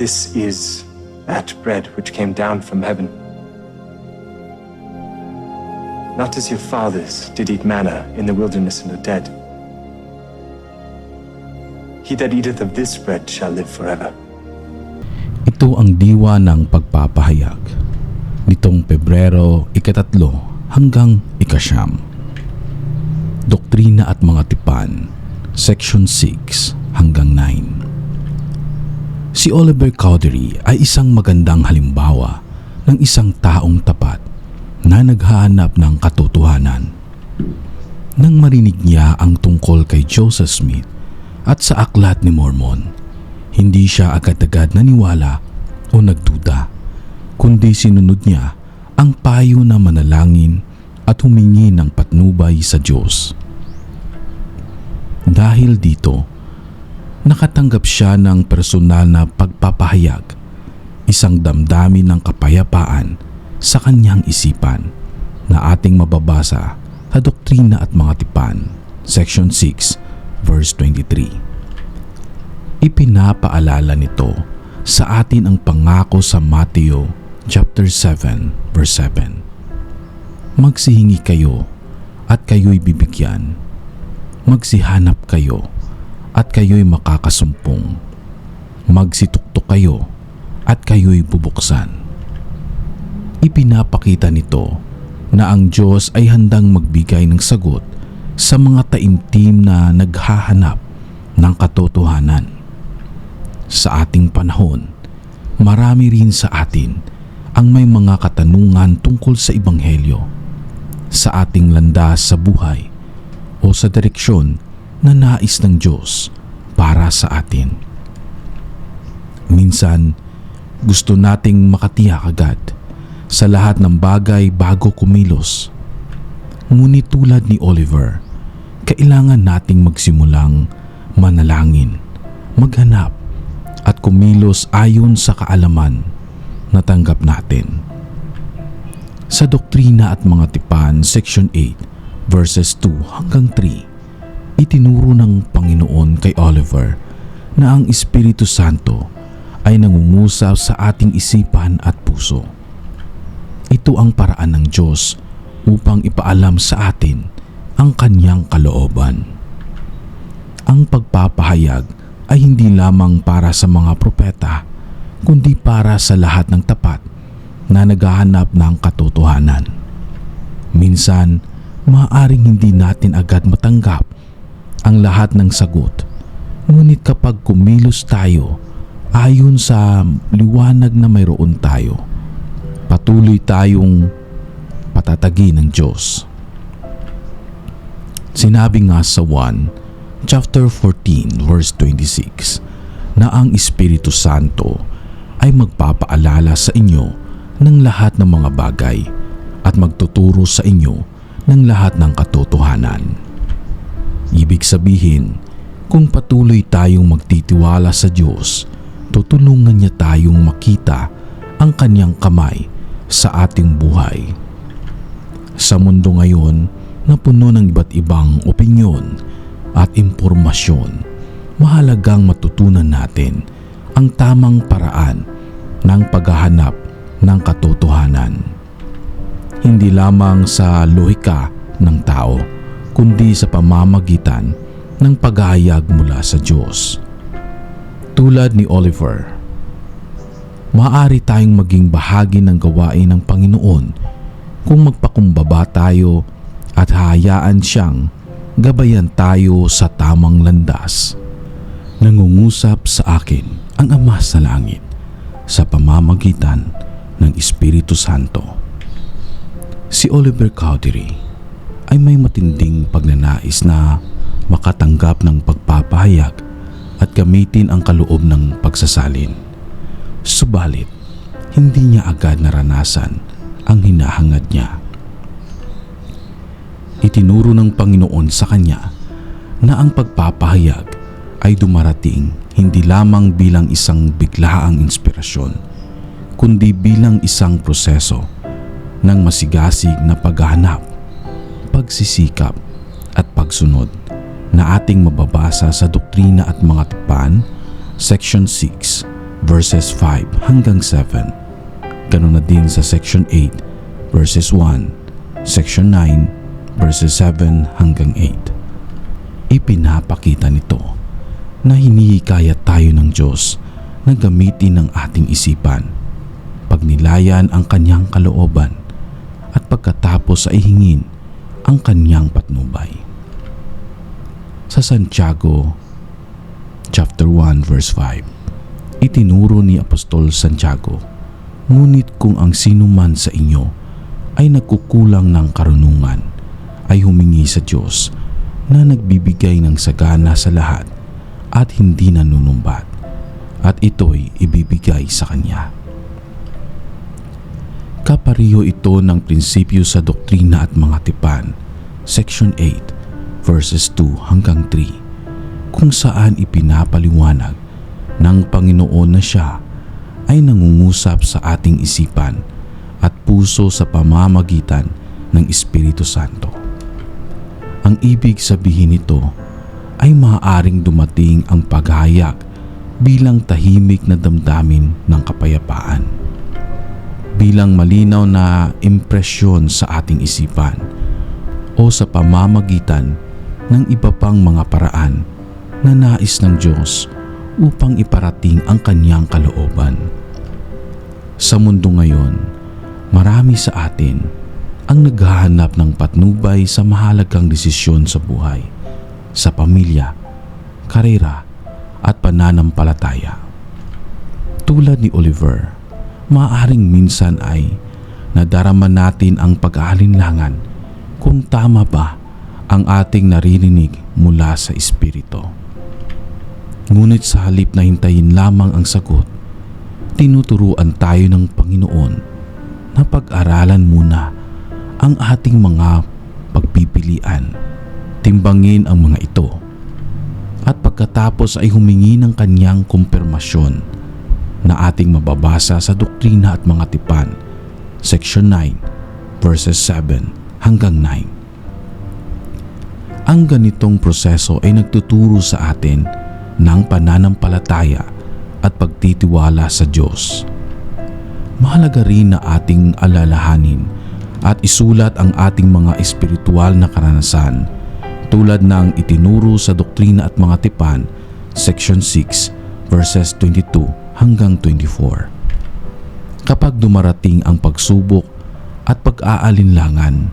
This is that bread which came down from heaven. Not as your fathers did eat manna in the wilderness and are dead. He that eateth of this bread shall live forever. Ito ang diwa ng pagpapahayag nitong Pebrero ikatatlo hanggang ikasyam. Doktrina at mga tipan, Section 6 hanggang 9. Si Oliver Cowdery ay isang magandang halimbawa ng isang taong tapat na naghahanap ng katotohanan. Nang marinig niya ang tungkol kay Joseph Smith at sa aklat ni Mormon, hindi siya agad-agad naniwala o nagduda, kundi sinunod niya ang payo na manalangin at humingi ng patnubay sa Diyos. Dahil dito, nakatanggap siya ng personal na pagpapahayag, isang damdamin ng kapayapaan sa kanyang isipan na ating mababasa sa Doktrina at Mga Tipan, Section 6, verse 23. Ipinapaalala nito sa atin ang pangako sa Mateo chapter 7 verse 7. Magsihingi kayo at kayo'y bibigyan. Magsihanap kayo at kayo'y makakasumpong. Magsituktok kayo at kayo'y bubuksan. Ipinapakita nito na ang Diyos ay handang magbigay ng sagot sa mga taimtim na naghahanap ng katotohanan. Sa ating panahon, marami rin sa atin ang may mga katanungan tungkol sa Ebanghelyo, sa ating landas sa buhay o sa direksyon na nais ng Diyos para sa atin. Minsan, gusto nating makatiyak agad sa lahat ng bagay bago kumilos. Ngunit tulad ni Oliver, kailangan nating magsimulang manalangin, maghanap at kumilos ayon sa kaalaman na tanggap natin. Sa Doktrina at Mga Tipan, Section 8, verses 2 hanggang 3, itinuro ng Panginoon kay Oliver na ang Espiritu Santo ay nangungusap sa ating isipan at puso. Ito ang paraan ng Diyos upang ipaalam sa atin ang kanyang kalooban. Ang pagpapahayag ay hindi lamang para sa mga propeta, kundi para sa lahat ng tapat na naghahanap ng katotohanan. Minsan, maaaring hindi natin agad matanggap ang lahat ng sagot. Ngunit kapag kumilos tayo ayon sa liwanag na mayroon tayo, patuloy tayong patatagi ng Diyos. Sinabi nga sa 1, chapter 14, verse 26, na ang Espiritu Santo ay magpapaalala sa inyo ng lahat ng mga bagay at magtuturo sa inyo ng lahat ng katotohanan. Ibig sabihin, kung patuloy tayong magtitiwala sa Diyos, tutulungan niya tayong makita ang kanyang kamay sa ating buhay. Sa mundo ngayon na puno ng iba't ibang opinyon at impormasyon, mahalagang matutunan natin ang tamang paraan ng paghahanap ng katotohanan. Hindi lamang sa lohika ng tao, kundi sa pamamagitan ng paghahayag mula sa Diyos. Tulad ni Oliver, maaari tayong maging bahagi ng gawain ng Panginoon kung magpakumbaba tayo at hayaan siyang gabayan tayo sa tamang landas. Nangungusap sa akin ang Ama sa Langit sa pamamagitan ng Espiritu Santo. Si Oliver Cowdery ay may matinding pagnanais na makatanggap ng pagpapahayag at gamitin ang kaloob ng pagsasalin. Subalit, hindi niya agad naranasan ang hinahangad niya. Itinuro ng Panginoon sa kanya na ang pagpapahayag ay dumarating hindi lamang bilang isang biglaang inspirasyon, kundi bilang isang proseso ng masigasig na paghahanap, pagsisikap at pagsunod na ating mababasa sa Doktrina at Mga Tipan, Section 6, verses 5 hanggang 7. Ganun na din sa section 8 verses 1, section 9 verses 7 hanggang 8. Ipinapakita nito na hinihikayat tayo ng Diyos na gamitin ang ating isipan, pagnilayan ang kanyang kalooban at pagkatapos ay hingin ang kanyang patnubay. Sa Santiago chapter 1 verse 5, itinuro ni Apostol Santiago, Ngunit kung ang sino man sa inyo ay nagkukulang ng karunungan, ay humingi sa Diyos na nagbibigay ng sagana sa lahat at hindi nanunumbat, at ito'y ibibigay sa Kanya. Kapariho ito ng prinsipyo sa doktrina at mga tipan, Section 8, verses 2 hanggang 3, kung saan ipinapaliwanag ng Panginoon na siya ay nangungusap sa ating isipan at puso sa pamamagitan ng Espiritu Santo. Ang ibig sabihin nito ay maaaring dumating ang paghayag bilang tahimik na damdamin ng kapayapaan. Bilang malinaw na impresyon sa ating isipan o sa pamamagitan ng iba pang mga paraan na nais ng Diyos upang iparating ang kanyang kalooban. Sa mundo ngayon, marami sa atin ang naghahanap ng patnubay sa mahalagang desisyon sa buhay, sa pamilya, karera at pananampalataya. Tulad ni Oliver, maaring minsan ay nadarama natin ang pag-aalinlangan kung tama ba ang ating naririnig mula sa Espiritu. Ngunit sa halip na hintayin lamang ang sagot, tinuturuan tayo ng Panginoon na pag-aralan muna ang ating mga pagpipilian, timbangin ang mga ito, at pagkatapos ay humingi ng kanyang kumpirmasyon na ating mababasa sa Doktrina at Mga Tipan, Section 9, verses 7 hanggang 9. Ang ganitong proseso ay nagtuturo sa atin ng pananampalataya at pagtitiwala sa Diyos. Mahalaga rin na ating alalahanin at isulat ang ating mga espiritual na karanasan tulad ng itinuro sa Doktrina at Mga Tipan, Section 6, verses 22 hanggang 24. Kapag dumarating ang pagsubok at pag-aalinlangan,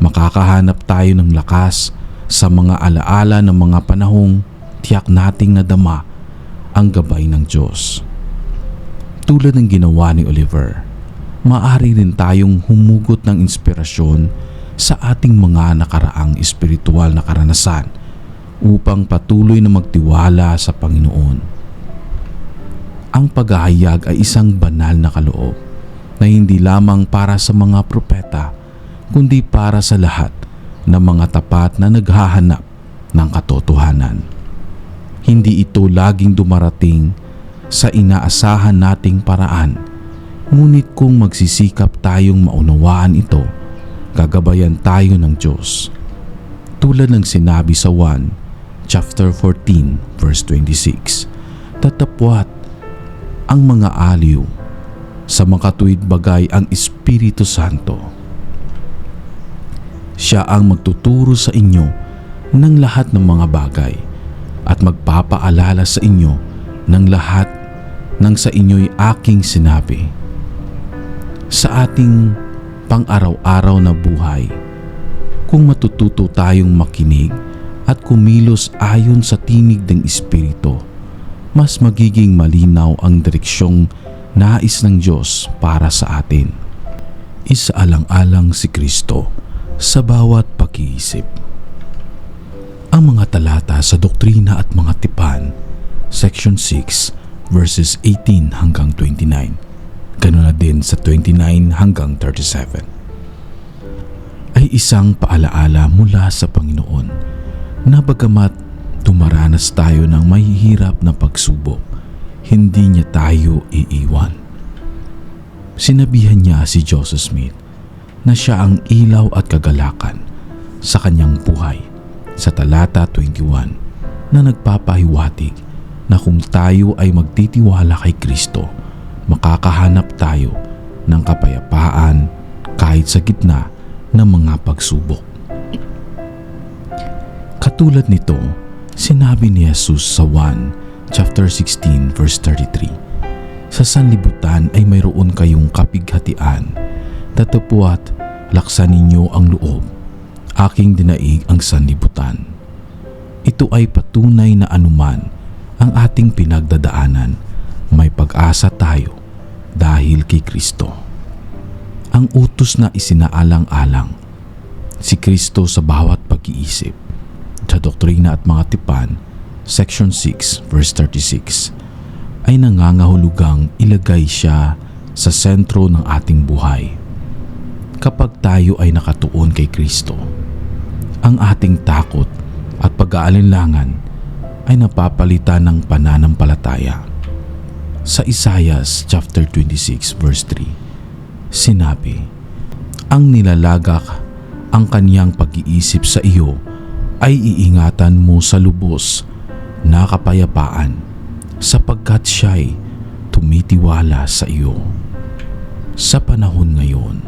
makakahanap tayo ng lakas sa mga alaala ng mga panahong tiyak nating nadama ang gabay ng Diyos. Tulad ng ginawa ni Oliver, maaari rin tayong humugot ng inspirasyon sa ating mga nakaraang espiritual na karanasan upang patuloy na magtiwala sa Panginoon. Ang paghahayag ay isang banal na kaloob na hindi lamang para sa mga propeta kundi para sa lahat ng mga tapat na naghahanap ng katotohanan. Hindi ito laging dumarating sa inaasahan nating paraan. Ngunit kung magsisikap tayong maunawaan ito, gagabayan tayo ng Diyos. Tulad ng sinabi sa 1, chapter 14, verse 26, Tatapwat ang mga aliw sa makatuwid bagay ang Espiritu Santo. Siya ang magtuturo sa inyo ng lahat ng mga bagay at magpapaalala sa inyo ng lahat ng sa inyo'y aking sinabi. Sa ating pang-araw-araw na buhay, kung matututo tayong makinig at kumilos ayon sa tinig ng Espiritu, mas magiging malinaw ang direksyong nais ng Diyos para sa atin. Isaalang-alang si Kristo sa bawat pag-iisip. Ang mga talata sa Doktrina at Mga Tipan, Section 6, verses 18 hanggang 29. Ganun na din sa 29 hanggang 37. Ay isang paalaala mula sa Panginoon na bagamat dumaranas tayo ng mahihirap na pagsubok, hindi niya tayo iiwan. Sinabihan niya si Joseph Smith na siya ang ilaw at kagalakan sa kanyang buhay sa talata 21 na nagpapahiwatig na kung tayo ay magtitiwala kay Kristo, makakahanap tayo ng kapayapaan kahit sa gitna ng mga pagsubok. Katulad nito, sinabi ni Jesus sa 1 chapter 16 verse 33, Sa sanlibutan ay mayroon kayong kapighatian, tatapuat laksan ninyo ang loob, aking dinaig ang sanlibutan. Ito ay patunay na anuman ang ating pinagdadaanan, may pag-asa tayo dahil kay Kristo. Ang utos na isinaalang-alang, si Kristo sa bawat pag-iisip, sa Doktrina at Mga Tipan, Section 6, verse 36, ay nangangahulugang ilagay siya sa sentro ng ating buhay. Kapag tayo ay nakatuon kay Kristo, ang ating takot at pag-aalinlangan ay napapalitan ng pananampalataya. Sa Isaias chapter 26 verse 3, sinabi, Ang nilalagak ang kanyang pag-iisip sa iyo ay iingatan mo sa lubos na kapayapaan sapagkat siya'y tumitiwala sa iyo. Sa panahon ngayon,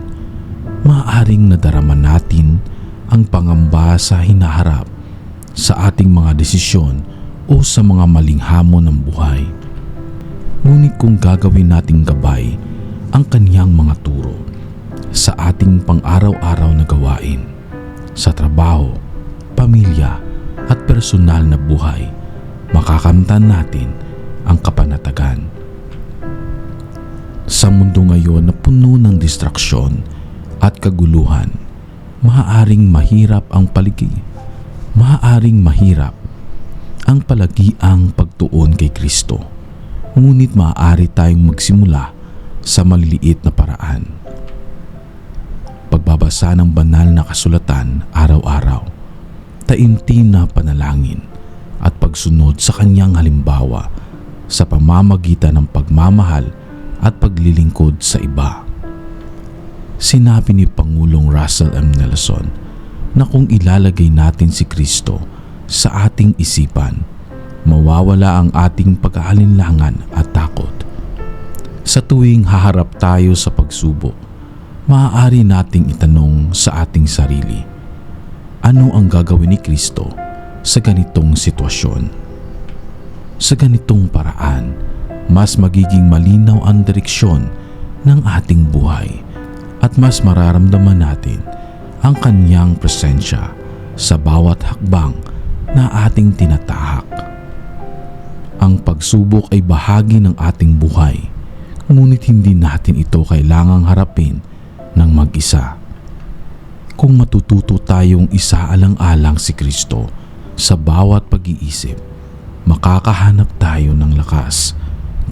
maaaring nadarama natin ang pangamba sa hinaharap sa ating mga desisyon o sa mga maling hamon ng buhay. Ngunit kung gagawin nating gabay ang kanyang mga turo sa ating pang-araw-araw na gawain, sa trabaho, pamilya at personal na buhay, makakamtan natin ang kapanatagan. Sa mundo ngayon na puno ng distraksyon at kaguluhan, maaaring mahirap ang paligi. Maaaring mahirap ang palagiang pagtuon kay Kristo. Ngunit maaari tayong magsimula sa maliliit na paraan. Pagbabasa ng banal na kasulatan araw-araw, taimtim na panalangin at pagsunod sa kanyang halimbawa sa pamamagitan ng pagmamahal at paglilingkod sa iba. Sinabi ni Pangulong Russell M. Nelson na kung ilalagay natin si Kristo sa ating isipan, mawawala ang ating pag-aalinlangan at takot. Sa tuwing haharap tayo sa pagsubok, maaari nating itanong sa ating sarili, ano ang gagawin ni Kristo sa ganitong sitwasyon? Sa ganitong paraan, mas magiging malinaw ang direksyon ng ating buhay at mas mararamdaman natin ang kanyang presensya sa bawat hakbang na ating tinatahak. Ang pagsubok ay bahagi ng ating buhay, ngunit hindi natin ito kailangang harapin ng mag-isa. Kung matututo tayong isaalang-alang si Kristo sa bawat pag-iisip, makakahanap tayo ng lakas,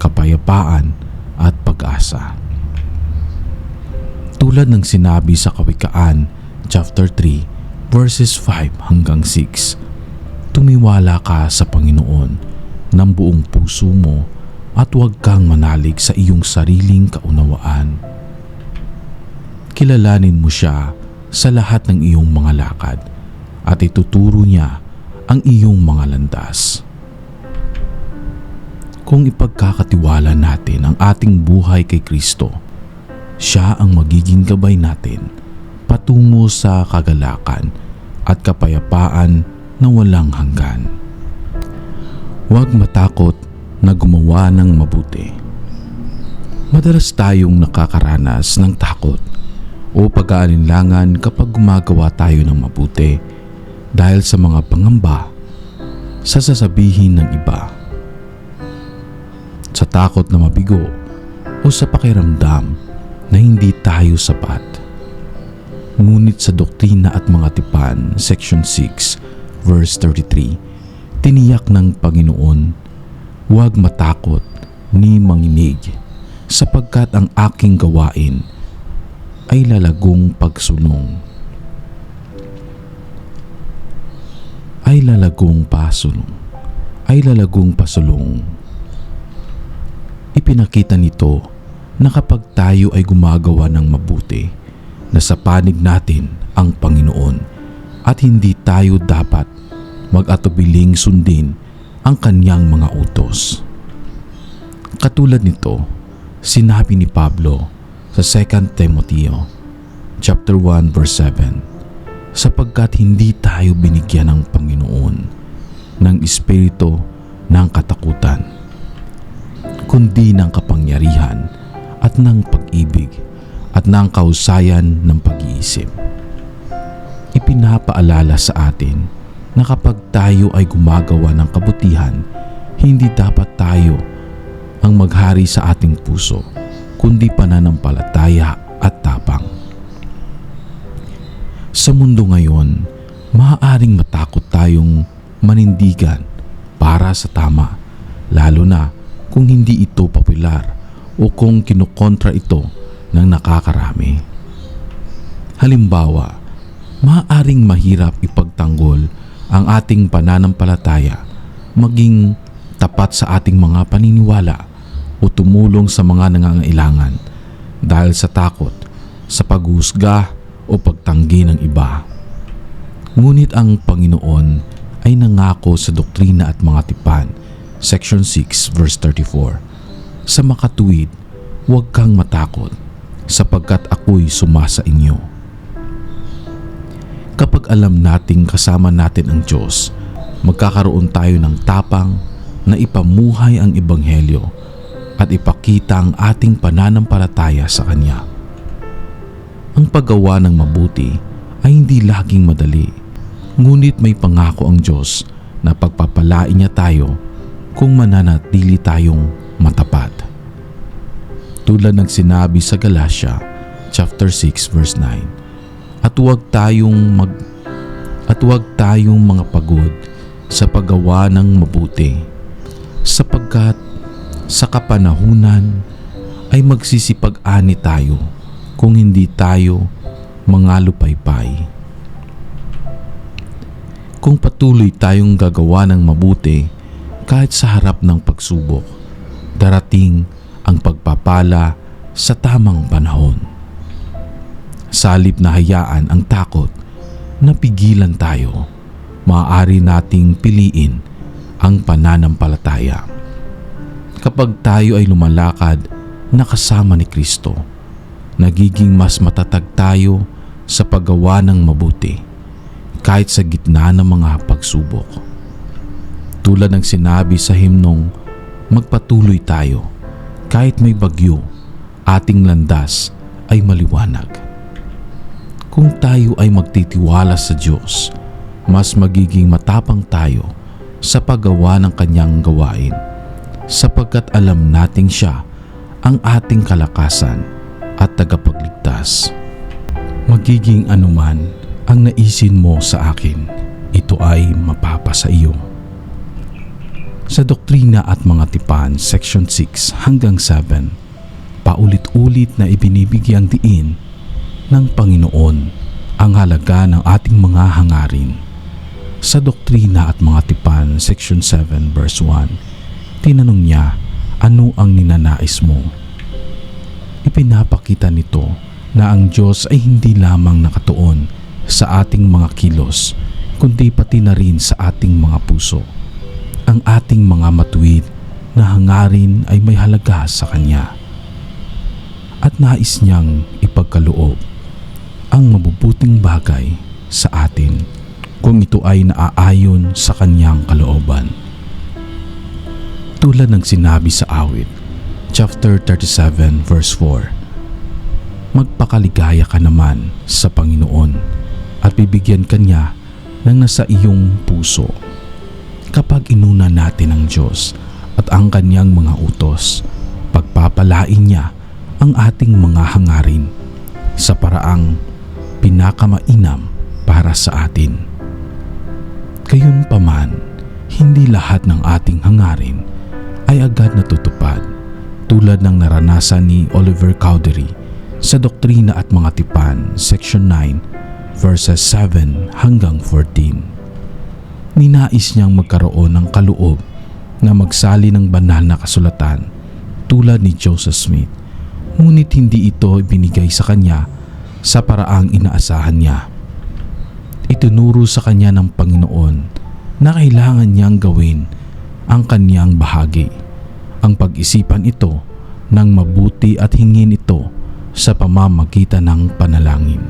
kapayapaan at pag-asa. Tulad ng sinabi sa Kawikaan, chapter 3, verses 5 hanggang 6, tumiwala ka sa Panginoon ng buong puso mo at huwag kang manalig sa iyong sariling kaunawaan. Kilalanin mo siya sa lahat ng iyong mga lakad at ituturo niya ang iyong mga landas. Kung ipagkakatiwala natin ang ating buhay kay Kristo, siya ang magiging gabay natin patungo sa kagalakan at kapayapaan na walang hanggan. Huwag matakot na gumawa ng mabuti. Madalas tayong nakakaranas ng takot o pag-aalinlangan kapag gumagawa tayo ng mabuti dahil sa mga pangamba sa sasabihin ng iba. Sa takot na mabigo o sa pakiramdam na hindi tayo sapat. Ngunit sa Doktrina at Mga Tipan, Section 6, verse 33, tiniyak ng Panginoon, huwag matakot ni manginig sapagkat ang aking gawain ay lalagong pagsunong. Ay lalagong pasulong. Ay lalagong pasulong. Ipinakita nito na kapag tayo ay gumagawa ng mabuti, na sa panig natin ang Panginoon at hindi tayo dapat mag-atubiling sundin ang kanyang mga utos. Katulad nito, sinabi ni Pablo sa 2 Timoteo chapter 1 verse 7 sapagkat hindi tayo binigyan ng Panginoon ng espiritu ng katakutan kundi ng kapangyarihan at ng pag-ibig at ng kausayan ng pag-iisip. Ipinapaalala sa atin na kapag tayo ay gumagawa ng kabutihan, hindi dapat tayo ang maghari sa ating puso, kundi pananampalataya at tapang. Sa mundo ngayon, maaaring matakot tayong manindigan para sa tama, lalo na kung hindi ito popular o kung kinukontra ito ng nakakarami. Halimbawa, maaaring mahirap ipagtanggol ang ating pananampalataya maging tapat sa ating mga paniniwala o tumulong sa mga nangangailangan dahil sa takot sa paghusga o pagtanggi ng iba. Ngunit ang Panginoon ay nangako sa doktrina at mga tipan, section 6 verse 34. Sa makatuwid, huwag kang matakot sapagkat ako'y sumasa inyo. Kapag alam nating kasama natin ang Diyos, magkakaroon tayo ng tapang na ipamuhay ang Ebanghelyo at ipakita ang ating pananampalataya sa Kanya. Ang paggawa ng mabuti ay hindi laging madali, ngunit may pangako ang Diyos na pagpapalain niya tayo kung mananatili tayong matapat. Tulad ng sinabi sa Galatia chapter 6 verse 9, at huwag tayong mag at huwag tayong mga pagod sa paggawa ng mabuti sapagkat sa kapanahunan ay magsisipag-ani tayo kung hindi tayo mga lupaypay. Kung patuloy tayong gagawa ng mabuti kahit sa harap ng pagsubok, darating ang pagpapala sa tamang panahon. Salip na hayaan ang takot na pigilan tayo, maaari nating piliin ang pananampalataya. Kapag tayo ay lumalakad na kasama ni Kristo, nagiging mas matatag tayo sa paggawa ng mabuti kahit sa gitna ng mga pagsubok. Tulad ng sinabi sa himnong, magpatuloy tayo kahit may bagyo, ating landas ay maliwanag. Kung tayo ay magtitiwala sa Diyos, mas magiging matapang tayo sa paggawa ng kanyang gawain sapagkat alam nating siya ang ating kalakasan at tagapagligtas. Magiging anuman ang naisin mo sa akin, ito ay mapapa sa iyo. Sa Doktrina at Mga Tipan, Section 6 hanggang 7, paulit-ulit na ibinibigyang diin ng Panginoon ang halaga ng ating mga hangarin. Sa Doktrina at Mga Tipan, Section 7, verse 1, tinanong niya, ano ang ninanais mo? Ipinapakita nito na ang Diyos ay hindi lamang nakatuon sa ating mga kilos, kundi pati na rin sa ating mga puso. Ang ating mga matuwid na hangarin ay may halaga sa Kanya. At nais niyang ipagkaloob ang mabubuting bagay sa atin kung ito ay naaayon sa Kanyang kalooban. Tulad ng sinabi sa awit, chapter 37 verse 4, Magpakaligaya ka naman sa Panginoon at bibigyan ka niya ng nasa iyong puso. Kapag inuna natin ang Diyos at ang kanyang mga utos, pagpapalain niya ang ating mga hangarin sa paraang pinakamainam para sa atin. Gayunpaman, hindi lahat ng ating hangarin ay agad natutupad tulad ng naranasan ni Oliver Cowdery sa Doktrina at Mga Tipan, Section 9, verses 7 hanggang 14. Ninais niyang magkaroon ng kaloob na magsali ng banal na kasulatan tulad ni Joseph Smith, ngunit hindi ito ibinigay sa kanya sa paraang inaasahan niya. Itinuro sa kanya ng Panginoon na kailangan niyang gawin ang kanyang bahagi. Ang pag-isipan ito ng mabuti at hingin ito sa pamamagitan ng panalangin.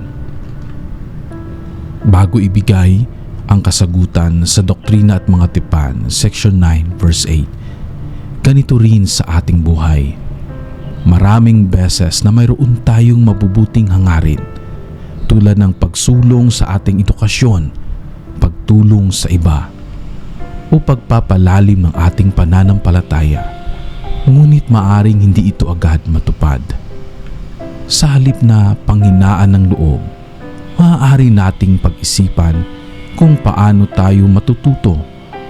Bago ibigay ang kasagutan sa Doktrina at Mga Tipan, Section 9, verse 8, ganito rin sa ating buhay. Maraming beses na mayroon tayong mabubuting hangarin tulad ng pagsulong sa ating edukasyon, pagtulong sa iba, o pagpapalalim ng ating pananampalataya. Ngunit maaring hindi ito agad matupad. Sa halip na panghinaan ng loob, maaari nating pag-isipan kung paano tayo matututo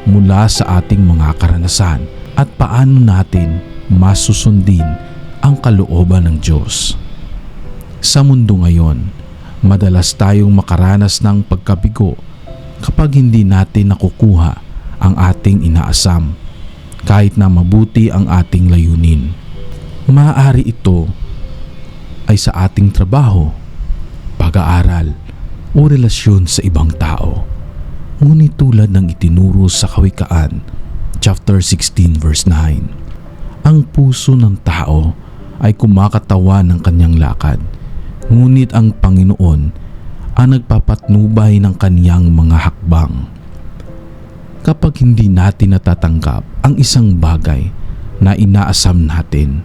mula sa ating mga karanasan at paano natin masusundin ang kalooban ng Diyos. Sa mundo ngayon, madalas tayong makaranas ng pagkabigo kapag hindi natin nakukuha ang ating inaasam kahit na mabuti ang ating layunin. Maaari ito ay sa ating trabaho, pag-aaral o relasyon sa ibang tao. Ngunit tulad ng itinuro sa Kawikaan, chapter 16 verse 9, ang puso ng tao ay kumakatawan ng kanyang lakad, ngunit ang Panginoon ang nagpapatnubay ng kanyang mga hakbang. Kapag hindi natin natatanggap ang isang bagay na inaasam natin,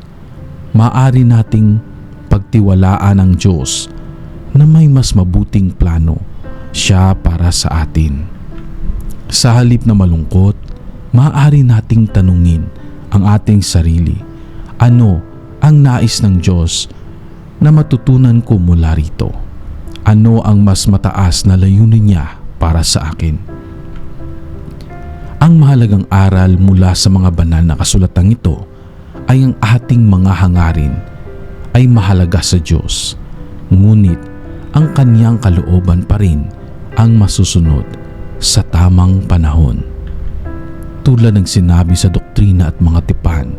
maaari nating pagtiwalaan ng Diyos na may mas mabuting plano siya para sa atin. Sa halip na malungkot, maaari nating tanungin ang ating sarili, ano ang nais ng Diyos na matutunan ko mula rito? Ano ang mas mataas na layunin niya para sa akin? Ang mahalagang aral mula sa mga banal na kasulatang ito ay ang ating mga hangarin ay mahalaga sa Diyos. Ngunit ang kanyang kalooban pa rin ang masusunod sa tamang panahon. Tulad ng sinabi sa Doktrina at Mga Tipan,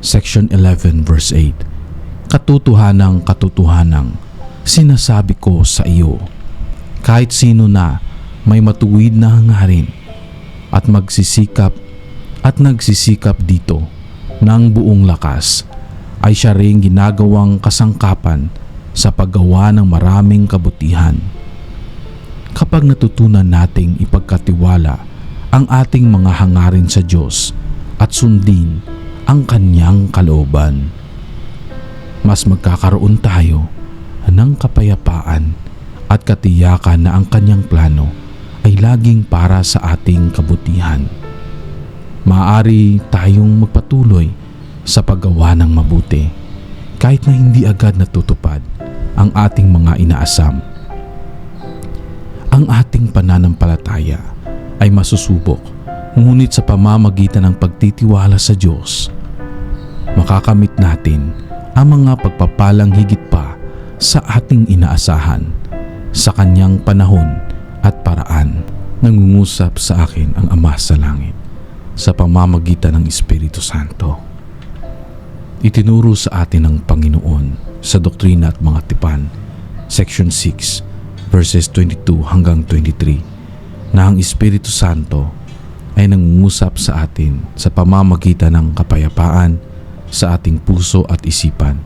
Section 11 verse 8, Katotohanang katotohanang sinasabi ko sa iyo, kahit sino na may matuwid na hangarin at magsisikap at nagsisikap dito ng buong lakas ay siya rin ginagawang kasangkapan sa paggawa ng maraming kabutihan. Kapag natutunan nating ipagkatiwala ang ating mga hangarin sa Diyos at sundin ang kanyang kalooban, mas magkakaroon tayo ng kapayapaan at katiyakan na ang kanyang plano ay laging para sa ating kabutihan. Maaari tayong magpatuloy sa paggawa ng mabuti kahit na hindi agad natutupad ang ating mga inaasam. Ang ating pananampalataya ay masusubok ngunit sa pamamagitan ng pagtitiwala sa Diyos, makakamit natin ang mga pagpapalang higit pa sa ating inaasahan sa kanyang panahon at paraan. Nangungusap sa akin ang Ama sa Langit sa pamamagitan ng Espiritu Santo. Itinuro sa atin ng Panginoon sa Doktrina at Mga Tipan, Section 6, verses 22 hanggang 23, na ang Espiritu Santo ay nangungusap sa atin sa pamamagitan ng kapayapaan sa ating puso at isipan.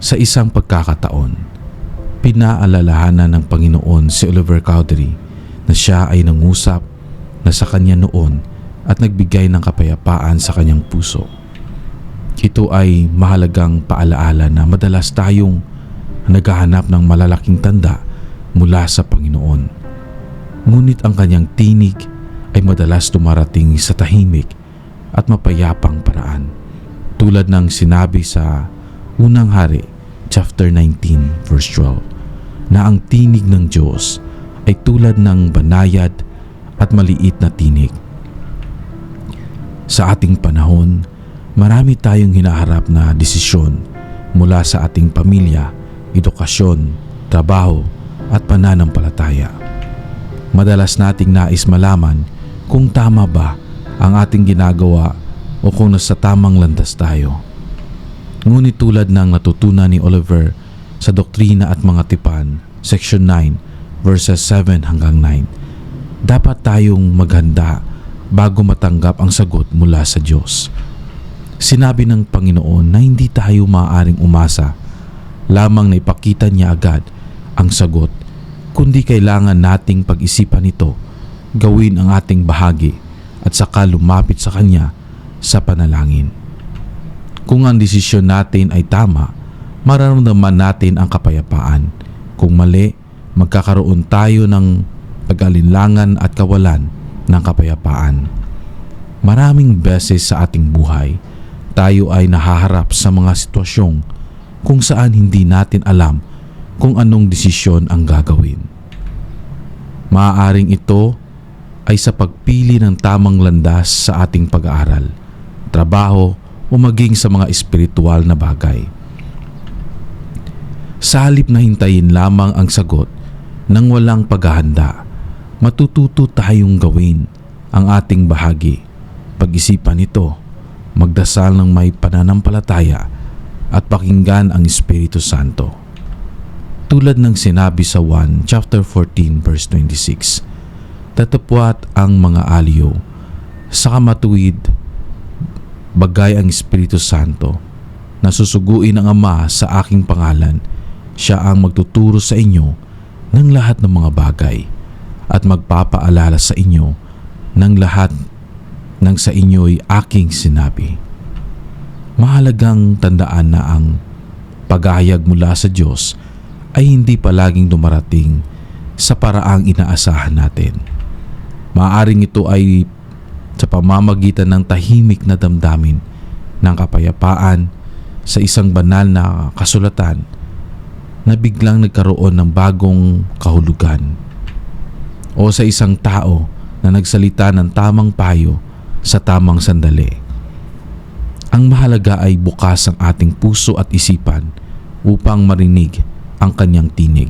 Sa isang pagkakataon, pinaalalahanan ng Panginoon si Oliver Cowdery na siya ay nangusap na sa kanya noon at nagbigay ng kapayapaan sa kanyang puso. Ito ay mahalagang paalaala na madalas tayong naghahanap ng malalaking tanda mula sa Panginoon. Ngunit ang kanyang tinig ay madalas tumarating sa tahimik at mapayapang paraan tulad ng sinabi sa Unang Hari chapter 19 verse 12 na ang tinig ng Diyos ay tulad ng banayad at maliit na tinig. Sa ating panahon, marami tayong hinaharap na desisyon mula sa ating pamilya, edukasyon, trabaho at pananampalataya. Madalas nating nais malaman kung tama ba ang ating ginagawa o kung nasa tamang landas tayo. Ngunit tulad ng natutunan ni Oliver sa Doktrina at Mga Tipan, Section 9, verses 7 hanggang 9. Dapat tayong maghanda bago matanggap ang sagot mula sa Diyos. Sinabi ng Panginoon na hindi tayo maaaring umasa lamang na ipakita niya agad ang sagot, kundi kailangan nating pag-isipan ito, gawin ang ating bahagi at saka lumapit sa Kanya sa panalangin. Kung ang desisyon natin ay tama, mararamdaman natin ang kapayapaan. Kung mali, magkakaroon tayo ng pag-alinlangan at kawalan ng kapayapaan. Maraming beses sa ating buhay, tayo ay nahaharap sa mga sitwasyong kung saan hindi natin alam kung anong desisyon ang gagawin. Maaaring ito ay sa pagpili ng tamang landas sa ating pag-aaral, trabaho o maging sa mga espiritual na bagay. Sa halip na hintayin lamang ang sagot nang walang paghahanda, matututo tayong gawin ang ating bahagi. Pag-isipan ito, magdasal ng may pananampalataya at pakinggan ang Espiritu Santo. Tulad ng sinabi sa 1 chapter 14 verse 26, Tatapwat ang mga aliyo, sa kamatuwid, bagay ang Espiritu Santo, na susuguin ang Ama sa aking pangalan, siya ang magtuturo sa inyo ng lahat ng mga bagay at magpapaalala sa inyo ng lahat ng sa inyo'y aking sinabi. Mahalagang tandaan na ang paghahayag mula sa Diyos ay hindi palaging dumarating sa paraang inaasahan natin. Maaring ito ay sa pamamagitan ng tahimik na damdamin ng kapayapaan sa isang banal na kasulatan na biglang nagkaroon ng bagong kahulugan o sa isang tao na nagsalita ng tamang payo sa tamang sandali. Ang mahalaga ay bukas ang ating puso at isipan upang marinig ang kanyang tinig.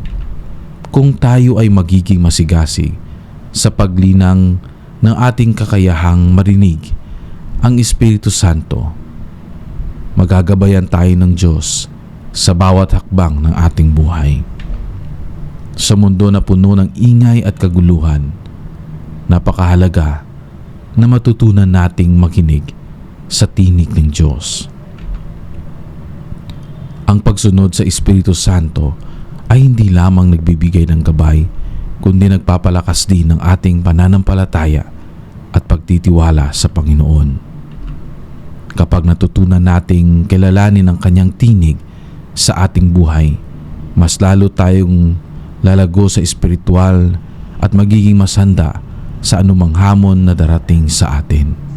Kung tayo ay magiging masigasig sa paglinang ng ating kakayahang marinig ang Espiritu Santo, magagabayan tayo ng Diyos sa bawat hakbang ng ating buhay. Sa mundo na puno ng ingay at kaguluhan, napakahalaga na matutunan nating makinig sa tinig ng Diyos. Ang pagsunod sa Espiritu Santo ay hindi lamang nagbibigay ng gabay, kundi nagpapalakas din ng ating pananampalataya at pagtitiwala sa Panginoon. Kapag natutunan nating kilalanin ang kanyang tinig sa ating buhay, mas lalo tayong lalago sa espiritual at magiging masanda sa anumang hamon na darating sa atin.